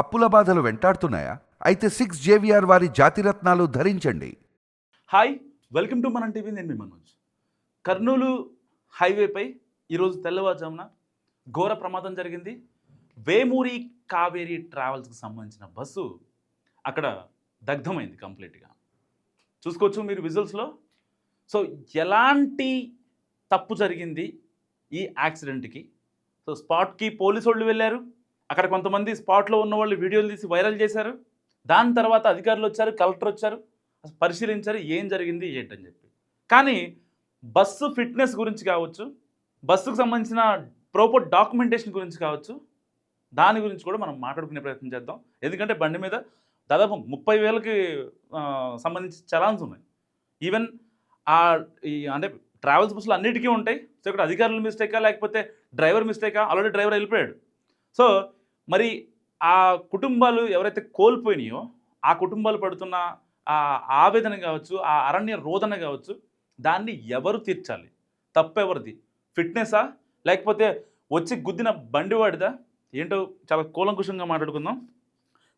అప్పుల బాధలు వెంటాడుతున్నాయా? అయితే సిక్స్ జేవిఆర్ వారి జాతిరత్నాలు ధరించండి. హాయ్ వెల్కమ్ టు మన టీవీ నేను మీ మనోజ్. కర్నూలు హైవేపై ఈరోజు తెల్లవారుజామున ఘోర ప్రమాదం జరిగింది. వేమూరి కావేరి ట్రావెల్స్కి సంబంధించిన బస్సు అక్కడ దగ్ధమైంది కంప్లీట్గా. చూసుకోవచ్చు మీరు విజువల్స్లో. సో ఎలాంటి తప్పు జరిగింది ఈ యాక్సిడెంట్కి? సో స్పాట్కి పోలీసు వాళ్ళు వెళ్ళారు. అక్కడ కొంతమంది స్పాట్లో ఉన్న వాళ్ళు వీడియోలు తీసి వైరల్ చేశారు. దాని తర్వాత అధికారులు వచ్చారు కలెక్టర్ వచ్చారు పరిశీలించారు ఏం జరిగింది ఏంటని చెప్పి. కానీ బస్సు ఫిట్నెస్ గురించి కావచ్చు బస్సుకు సంబంధించిన ప్రాపర్ డాక్యుమెంటేషన్ గురించి కావచ్చు దాని గురించి కూడా మనం మాట్లాడుకునే ప్రయత్నం చేద్దాం. ఎందుకంటే బండి మీద దాదాపు ముప్పై వేలకి సంబంధించి చలాన్స్ ఉన్నాయి. ఈవెన్ ఆ ఈ అంటే ట్రావెల్స్ బస్సులు అన్నిటికీ ఉంటాయి. సో ఇక్కడ అధికారుల మిస్టేకా లేకపోతే డ్రైవర్ మిస్టేకా ఆల్రెడీ డ్రైవర్ వెళ్ళిపోయాడు. సో మరి ఆ కుటుంబాలు ఎవరైతే కోల్పోయినాయో ఆ కుటుంబాలు పడుతున్న ఆ ఆవేదన కావచ్చు ఆ అరణ్య రోదన కావచ్చు దాన్ని ఎవరు తీర్చాలి? తప్పెవరిది? ఫిట్నెసా లేకపోతే వచ్చి గుద్దిన బండివాడిదా? ఏంటో చాలా కూలంకుషంగా మాట్లాడుకుందాం.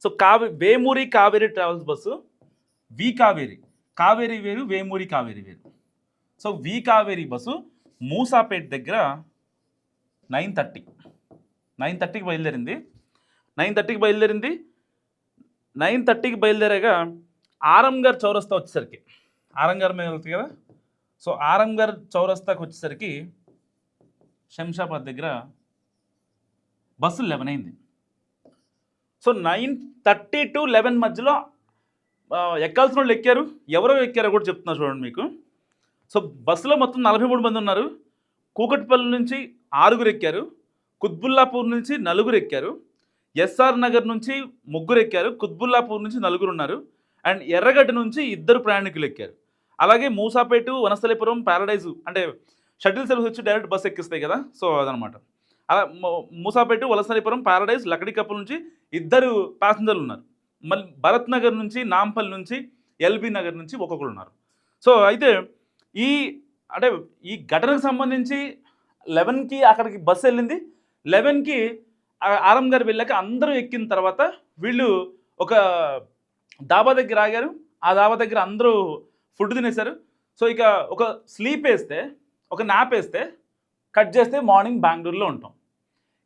So కావే Vemuri Kaveri travels bus V Kaveri. Kaveri వేరు వేమూరి కావేరి వేరు. So V Kaveri bus Musapet దగ్గర నైన్ థర్టీ. నైన్ థర్టీకి బయలుదేరింది. నైన్ థర్టీకి బయలుదేరింది. నైన్ థర్టీకి బయలుదేరాక ఆరంగర్ చౌరస్తా వచ్చేసరికి. ఆరంగర్ మీద వెళ్తుంది కదా? సో ఆరంగర్ చౌరస్తాకి వచ్చేసరికి శంషాబాద్ దగ్గర బస్సు లెవెన్ అయింది. So nine thirty to eleven మధ్యలో ఎక్కాల్సిన వాళ్ళు ఎక్కారు. ఎవరో ఎక్కారో కూడా చెప్తున్నా చూడండి మీకు. సో బస్సులో మొత్తం నలభై మూడు మంది ఉన్నారు. కూకట్పల్లి నుంచి ఆరుగురు ఎక్కారు. కుత్బుల్లాపూర్ నుంచి నలుగురు ఎక్కారు. ఎస్ఆర్ నగర్ నుంచి ముగ్గురు ఎక్కారు కుత్బుల్లాపూర్ నుంచి నలుగురు ఉన్నారు అండ్ ఎర్రగడ్డ నుంచి ఇద్దరు ప్రయాణికులు ఎక్కారు అలాగే మూసాపేటు వనస్థలిపురం ప్యారడైజు అంటే షటిల్ సర్వీస్ వచ్చి డైరెక్ట్ బస్ ఎక్కిస్తాయి కదా సో అదనమాట. అలా మూసాపేటు మూసాపేట వలసలిపురం ప్యారడైజ్ లకడి కప్పుల నుంచి ఇద్దరు ప్యాసింజర్లు ఉన్నారు మళ్ళీ భరత్ నగర్ నుంచి నాంపల్ నుంచి ఎల్బీ నగర్ నుంచి ఒక్కొక్కరు ఉన్నారు సో అయితే ఈ అంటే ఈ ఘటనకు సంబంధించి లెవెన్కి అక్కడికి బస్సు వెళ్ళింది. లెవెన్కి ఆరం గారు వెళ్ళాక అందరూ ఎక్కిన తర్వాత వీళ్ళు ఒక డాబా దగ్గర ఆగారు. ఆ డాబా దగ్గర అందరూ ఫుడ్ తినేశారు. సో ఇక ఒక స్లీప్ వేస్తే ఒక నాప్ వేస్తే కట్ చేస్తే మార్నింగ్ బెంగళూరులో ఉంటాం.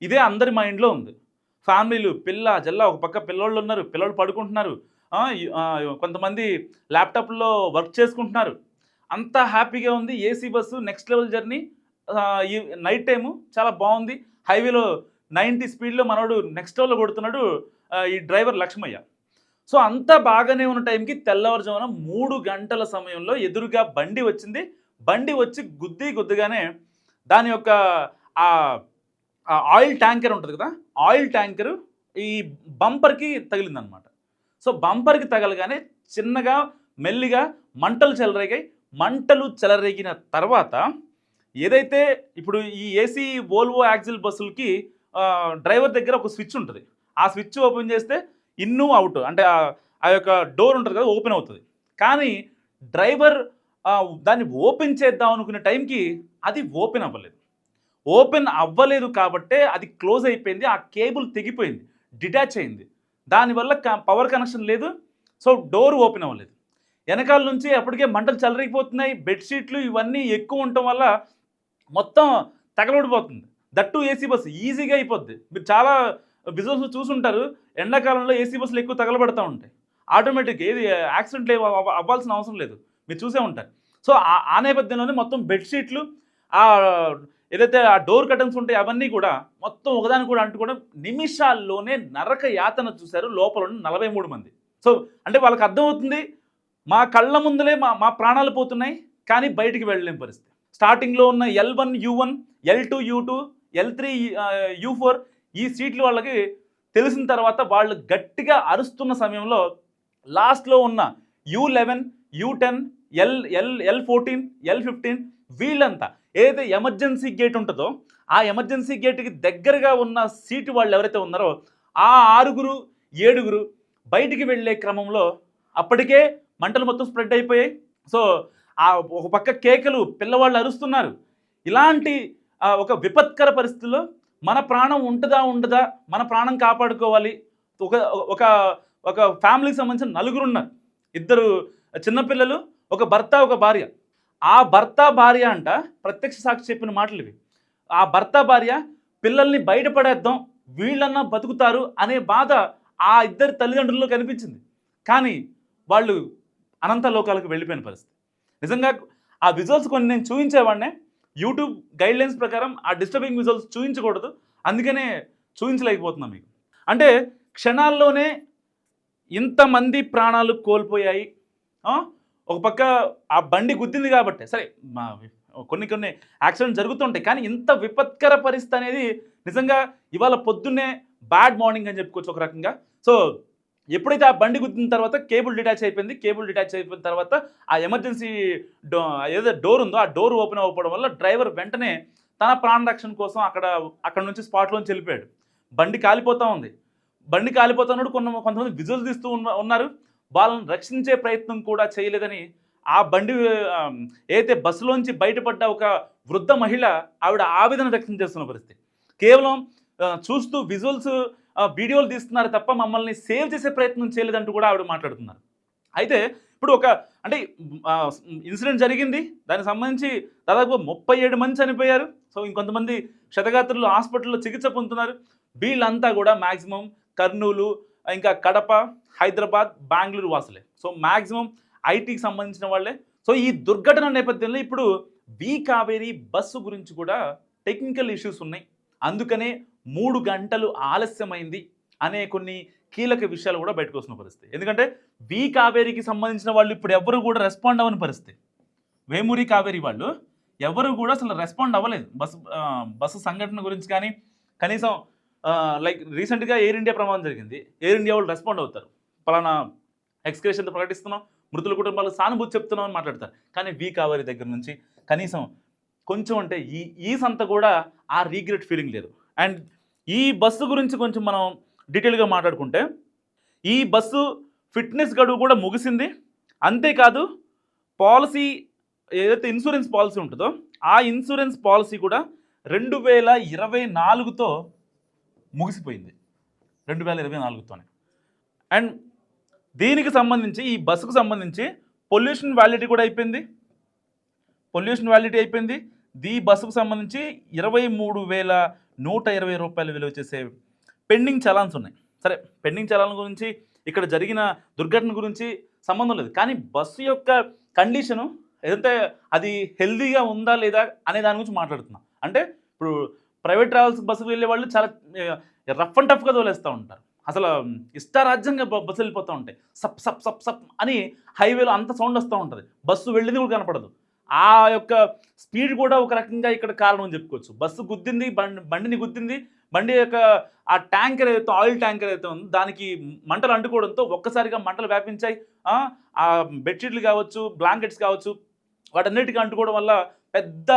ఇదే అందరి మైండ్లో ఉంది. ఫ్యామిలీలు పిల్ల జల్ల ఒక పక్క పిల్లోళ్ళు ఉన్నారు పిల్లలు పడుకుంటున్నారు. కొంతమంది ల్యాప్టాప్లో వర్క్ చేసుకుంటున్నారు. అంతా హ్యాపీగా ఉంది. AC bus next level journey. ఈ నైట్ టైము చాలా బాగుంది. హైవేలో నైంటీ స్పీడ్లో మనోడు నెక్స్ట్ లెవెల్లో కొడుతున్నాడు ఈ డ్రైవర్ లక్ష్మయ్య. సో అంతా బాగానే ఉన్న టైంకి తెల్లవారుజామున మూడు గంటల సమయంలో ఎదురుగా బండి వచ్చింది. బండి వచ్చి గుద్ది గుద్దిగానే దాని యొక్క ఆ ఆయిల్ ట్యాంకర్ ఉంటుంది కదా ఆయిల్ ట్యాంకర్ ఈ బంపర్కి తగిలిందనమాట. సో బంపర్కి తగలగానే చిన్నగా మెల్లిగా మంటలు చెలరేగాయి. మంటలు చెలరేగిన తర్వాత ఏదైతే ఇప్పుడు ఈ ఏసీ వోల్వో యాక్సిల్ బస్సులకి డ్రైవర్ దగ్గర ఒక స్విచ్ ఉంటుంది. ఆ స్విచ్ ఓపెన్ చేస్తే ఇన్ను అవుట్ అంటే ఆ- యొక్క డోర్ ఉంటుంది కదా ఓపెన్ అవుతుంది. కానీ డ్రైవర్ దాన్ని ఓపెన్ చేద్దాం అనుకునే టైంకి అది ఓపెన్ అవ్వలేదు. ఓపెన్ అవ్వలేదు కాబట్టే అది క్లోజ్ అయిపోయింది ఆ కేబుల్ తెగిపోయింది డిటాచ్ అయింది. దానివల్ల పవర్ కనెక్షన్ లేదు సో డోర్ ఓపెన్ అవ్వలేదు. వెనకాల నుంచి అప్పటికే మంటలు చెలరిగిపోతున్నాయి బెడ్షీట్లు ఇవన్నీ ఎక్కువ ఉండటం వల్ల మొత్తం తగలబడిపోతుంది. దట్టు ఏసీ బస్సు ఈజీగా అయిపోద్ది. మీరు చాలా బిజినెస్ చూసుంటారు. ఎండాకాలంలో ఏసీ బస్సులు ఎక్కువ తగలబడతా ఉంటాయి. ఆటోమేటిక్ ఏది యాక్సిడెంట్ అవ్వాల్సిన అవసరం లేదు. మీరు చూసే ఉంటారు. సో ఆ- ఆ నేపథ్యంలోనే మొత్తం బెడ్షీట్లు ఆ ఏదైతే ఆ డోర్ కటన్స్ ఉంటాయి అవన్నీ కూడా మొత్తం ఒకదాని కూడా అంటుకోవడం నిమిషాల్లోనే నరక యాతన చూశారు లోపల ఉన్న నలభై మూడు మంది. సో అంటే వాళ్ళకి అర్థమవుతుంది మా కళ్ళ ముందులే మా మా ప్రాణాలు పోతున్నాయి కానీ బయటికి వెళ్ళలేని పరిస్థితి. స్టార్టింగ్లో ఉన్న L one U one L two U two L three U four ఈ సీట్లు వాళ్ళకి తెలిసిన తర్వాత వాళ్ళు గట్టిగా అరుస్తున్న సమయంలో లాస్ట్లో ఉన్న U eleven U ten L L L fourteen L fifteen వీళ్ళంతా ఏదైతే ఎమర్జెన్సీ గేట్ ఉంటుందో ఆ ఎమర్జెన్సీ గేట్కి దగ్గరగా ఉన్న సీటు వాళ్ళు ఎవరైతే ఉన్నారో ఆ ఆరుగురు ఏడుగురు బయటికి వెళ్ళే క్రమంలో అప్పటికే మంటలు మొత్తం స్ప్రెడ్ అయిపోయాయి. సో ఆ ఒక పక్క కేకలు పిల్లవాళ్ళు అరుస్తున్నారు. ఇలాంటి ఒక విపత్కర పరిస్థితుల్లో మన ప్రాణం ఉంటుందా ఉండదా మన ప్రాణం కాపాడుకోవాలి. ఒక ఒక ఒక ఫ్యామిలీకి సంబంధించిన నలుగురు ఉన్నారు. ఇద్దరు చిన్నపిల్లలు ఒక భర్త ఒక భార్య. ఆ భర్త భార్య అంట ప్రత్యక్ష సాక్షి చెప్పిన మాటలు ఇవి. ఆ భర్త భార్య పిల్లల్ని బయటపడేద్దాం వీళ్ళన్నా బతుకుతారు అనే బాధ ఆ ఇద్దరి తల్లిదండ్రుల్లో కనిపించింది. కానీ వాళ్ళు అనంత లోకాలకు వెళ్ళిపోయిన పరిస్థితి. నిజంగా ఆ విజువల్స్ కొన్ని నేను చూపించేవాడినే. యూట్యూబ్ గైడ్ లైన్స్ ప్రకారం ఆ డిస్టర్బింగ్ విజువల్స్ చూపించకూడదు అందుకనే చూపించలేకపోతున్నాం మీకు. అంటే క్షణాల్లోనే ఇంతమంది ప్రాణాలు కోల్పోయాయి. ఒక పక్క ఆ బండి గుద్దింది కాబట్టి. సరే మా కొన్ని కొన్ని యాక్సిడెంట్ జరుగుతుంటాయి. కానీ ఇంత విపత్కర పరిస్థితి అనేది నిజంగా ఇవాళ పొద్దున్నే బ్యాడ్ మార్నింగ్ అని చెప్పుకోవచ్చు ఒక రకంగా. సో ఎప్పుడైతే ఆ బండి గుద్దిన తర్వాత కేబుల్ డిటాచ్ అయిపోయింది కేబుల్ డిటాచ్ అయిపోయిన తర్వాత ఆ ఎమర్జెన్సీ డో ఏదో డోర్ ఉందో ఆ డోర్ ఓపెన్ అవ్వడం వల్ల డ్రైవర్ వెంటనే తన ప్రాణ రక్షణ కోసం అక్కడ అక్కడ నుంచి స్పాట్లోంచి వెళ్ళిపోయాడు. బండి కాలిపోతూ ఉంది. బండి కాలిపోతున్నప్పుడు కొన్ని కొంతమంది విజువల్స్ తీస్తూ ఉన్న- ఉన్నారు. వాళ్ళని రక్షించే ప్రయత్నం కూడా చేయలేదని ఆ బండి ఏదైతే బస్సులోంచి బయటపడ్డ ఒక వృద్ధ మహిళ ఆవిడ ఆవేదన వ్యక్తం చేస్తున్న పరిస్థితి. కేవలం చూస్తూ విజువల్స్ వీడియోలు తీస్తున్నారు తప్ప మమ్మల్ని సేవ్ చేసే ప్రయత్నం చేయలేదంటూ కూడా ఆవిడ మాట్లాడుతున్నారు. అయితే ఇప్పుడు ఒక అంటే ఇన్సిడెంట్ జరిగింది. దానికి సంబంధించి దాదాపు ముప్పై ఏడు మంది చనిపోయారు. సో ఇంకొంతమంది క్షతగాత్రులు హాస్పిటల్లో చికిత్స పొందుతున్నారు. వీళ్ళంతా కూడా మ్యాక్సిమం కర్నూలు ఇంకా కడప హైదరాబాద్ బెంగళూరు వాసులే. సో మ్యాక్సిమం ఐటీకి సంబంధించిన వాళ్ళే. సో ఈ దుర్ఘటన నేపథ్యంలో ఇప్పుడు వి కావేరీ బస్సు గురించి కూడా టెక్నికల్ ఇష్యూస్ ఉన్నాయి. అందుకనే మూడు గంటలు ఆలస్యమైంది అనే కొన్ని కీలక విషయాలు కూడా బయటకు వస్తున్న పరిస్థితి. ఎందుకంటే వి కావేరికి సంబంధించిన వాళ్ళు ఇప్పుడు ఎవరు కూడా రెస్పాండ్ అవ్వని పరిస్థితి. వేమూరి కావేరి వాళ్ళు ఎవరు కూడా అసలు రెస్పాండ్ అవ్వలేదు. బస్సు బస్సు సంఘటన గురించి కానీ కనీసం లైక్ రీసెంట్గా ఎయిర్ ఇండియా ప్రమాదం జరిగింది. ఎయిర్ ఇండియా వాళ్ళు రెస్పాండ్ అవుతారు. పలానా ఎక్స్క్రేషన్తో ప్రకటిస్తున్నాం మృతుల కుటుంబాలకు సానుభూతి చెప్తున్నాం అని మాట్లాడతారు. కానీ వి కావేరి దగ్గర నుంచి కనీసం కొంచెం అంటే ఈ ఈ సంత కూడా ఆ రీగ్రెట్ ఫీలింగ్ లేదు. అండ్ ఈ బస్సు గురించి కొంచెం మనం డీటెయిల్గా మాట్లాడుకుంటే ఈ బస్సు ఫిట్నెస్ గడువు కూడా ముగిసింది. అంతేకాదు పాలసీ ఏదైతే ఇన్సూరెన్స్ పాలసీ ఉంటుందో ఆ ఇన్సూరెన్స్ పాలసీ కూడా రెండు వేల ఇరవై నాలుగుతో ముగిసిపోయింది. రెండు వేల ఇరవై నాలుగుతోనే. అండ్ దీనికి సంబంధించి ఈ బస్సుకు సంబంధించి పొల్యూషన్ వ్యాలిడిటీ కూడా అయిపోయింది. పొల్యూషన్ వ్యాలిడిటీ అయిపోయింది. ది బస్సుకు సంబంధించి ఇరవై మూడు వేల నూట ఇరవై రూపాయలు విలువ చేసే పెండింగ్ చలాన్స్ ఉన్నాయి. సరే పెండింగ్ చలాన్ గురించి ఇక్కడ జరిగిన దుర్ఘటన గురించి సంబంధం లేదు. కానీ బస్సు యొక్క కండిషను ఏదంటే అది హెల్దీగా ఉందా లేదా అనే దాని గురించి మాట్లాడుతున్నాం. అంటే ఇప్పుడు ప్రైవేట్ ట్రావెల్స్ బస్సుకు వెళ్ళే వాళ్ళు చాలా రఫ్ అండ్ టఫ్గా తోలేస్తూ ఉంటారు. అసలు ఇష్టారాజ్యంగా బస్సు వెళ్ళిపోతూ ఉంటాయి. సప్ సప్ సప్ సప్ అని హైవేలో అంత సౌండ్ వస్తూ ఉంటుంది. బస్సు వెళ్ళింది కూడా కనపడదు. ఆ యొక్క స్పీడ్ కూడా ఒక రకంగా ఇక్కడ కారణం అని చెప్పుకోవచ్చు. బస్సు గుద్దింది బండి బండిని గుద్దింది బండి యొక్క ఆ ట్యాంకర్ ఏదైతే ఆయిల్ ట్యాంకర్ ఏదైతే ఉందో దానికి మంటలు అంటుకోవడంతో ఒక్కసారిగా మంటలు వ్యాపించాయి. ఆ, బెడ్షీట్లు కావచ్చు బ్లాంకెట్స్ కావచ్చు వాటన్నిటికీ అంటుకోవడం వల్ల పెద్ద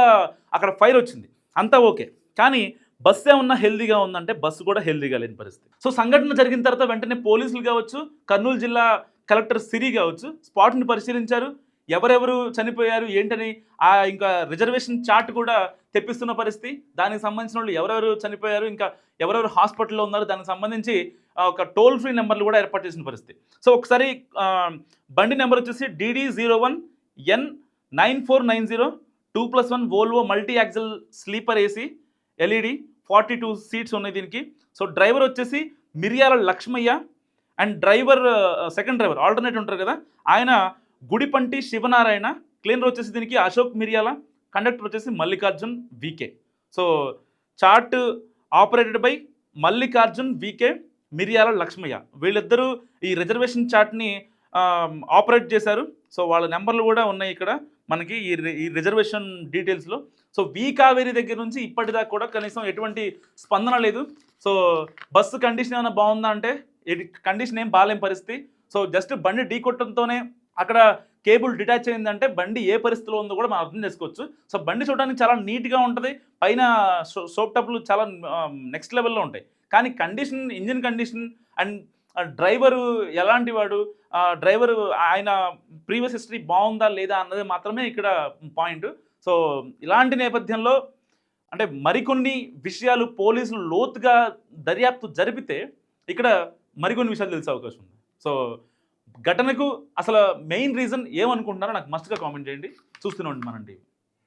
అక్కడ ఫైర్ వచ్చింది. అంతా ఓకే. కానీ బస్సు ఏమన్నా హెల్దీగా ఉందంటే బస్సు కూడా హెల్దీగా లేని పరిస్థితి. సో సంఘటన జరిగిన తర్వాత వెంటనే పోలీసులు కావచ్చు కర్నూలు జిల్లా కలెక్టర్ సిరి కావచ్చు స్పాట్ని పరిశీలించారు. ఎవరెవరు చనిపోయారు ఏంటని ఆ ఇంకా రిజర్వేషన్ చార్ట్ కూడా తెప్పిస్తున్న పరిస్థితి. దానికి సంబంధించిన వాళ్ళు ఎవరెవరు చనిపోయారు ఇంకా ఎవరెవరు హాస్పిటల్లో ఉన్నారు దానికి సంబంధించి ఒక టోల్ ఫ్రీ నెంబర్లు కూడా ఏర్పాటు చేసిన పరిస్థితి. సో ఒకసారి బండి నెంబర్ వచ్చేసి DD zero one N nine four nine zero two plus one Volvo multi axle sleeper AC LED forty two seats ఉన్నాయి దీనికి. సో డ్రైవర్ వచ్చేసి Miriyala Lakshmaiah and driver second driver alternate ఉంటారు కదా ఆయన గుడిపంటి Sivanarayana cleaner వచ్చేసి దీనికి Ashok Miriyala conductor వచ్చేసి Mallikarjun VK. So chart operated by Mallikarjun VK Miriyala Lakshmaiah. వీళ్ళిద్దరూ ఈ రిజర్వేషన్ చార్ట్ని ఆపరేట్ చేశారు. సో వాళ్ళ నెంబర్లు కూడా ఉన్నాయి ఇక్కడ మనకి ఈ రి- ఈ రిజర్వేషన్ డీటెయిల్స్లో. సో వి కావేరీ దగ్గర నుంచి ఇప్పటిదాకా కూడా కనీసం ఎటువంటి స్పందన లేదు. సో బస్సు కండిషన్ ఏమైనా బాగుందా అంటే కండిషన్ ఏం బాగాలేని పరిస్థితి. సో జస్ట్ బండి ఢీ కొట్టడంతోనే అక్కడ కేబుల్ డిటాచ్ అయిందంటే బండి ఏ పరిస్థితిలో ఉందో కూడా మనం అర్థం చేసుకోవచ్చు. సో బండి చూడడానికి చాలా నీట్గా ఉంటుంది. పైన సో- సోప్ టప్లు చాలా నెక్స్ట్ లెవెల్లో ఉంటాయి. కానీ condition engine condition and driver ఎలాంటి వాడు? డ్రైవరు ఆయన ప్రీవియస్ హిస్టరీ బాగుందా లేదా అన్నది మాత్రమే ఇక్కడ పాయింట్. సో ఇలాంటి నేపథ్యంలో అంటే మరికొన్ని విషయాలు పోలీసులు లోతుగా దర్యాప్తు జరిపితే ఇక్కడ మరికొన్ని విషయాలు తెలిసే అవకాశం ఉంది. సో ఘటనకు అసలు మెయిన్ రీజన్ ఏమనుకుంటున్నారో నాకు మస్ట్గా కామెంట్ చేయండి. చూస్తూనే ఉండి టీవీ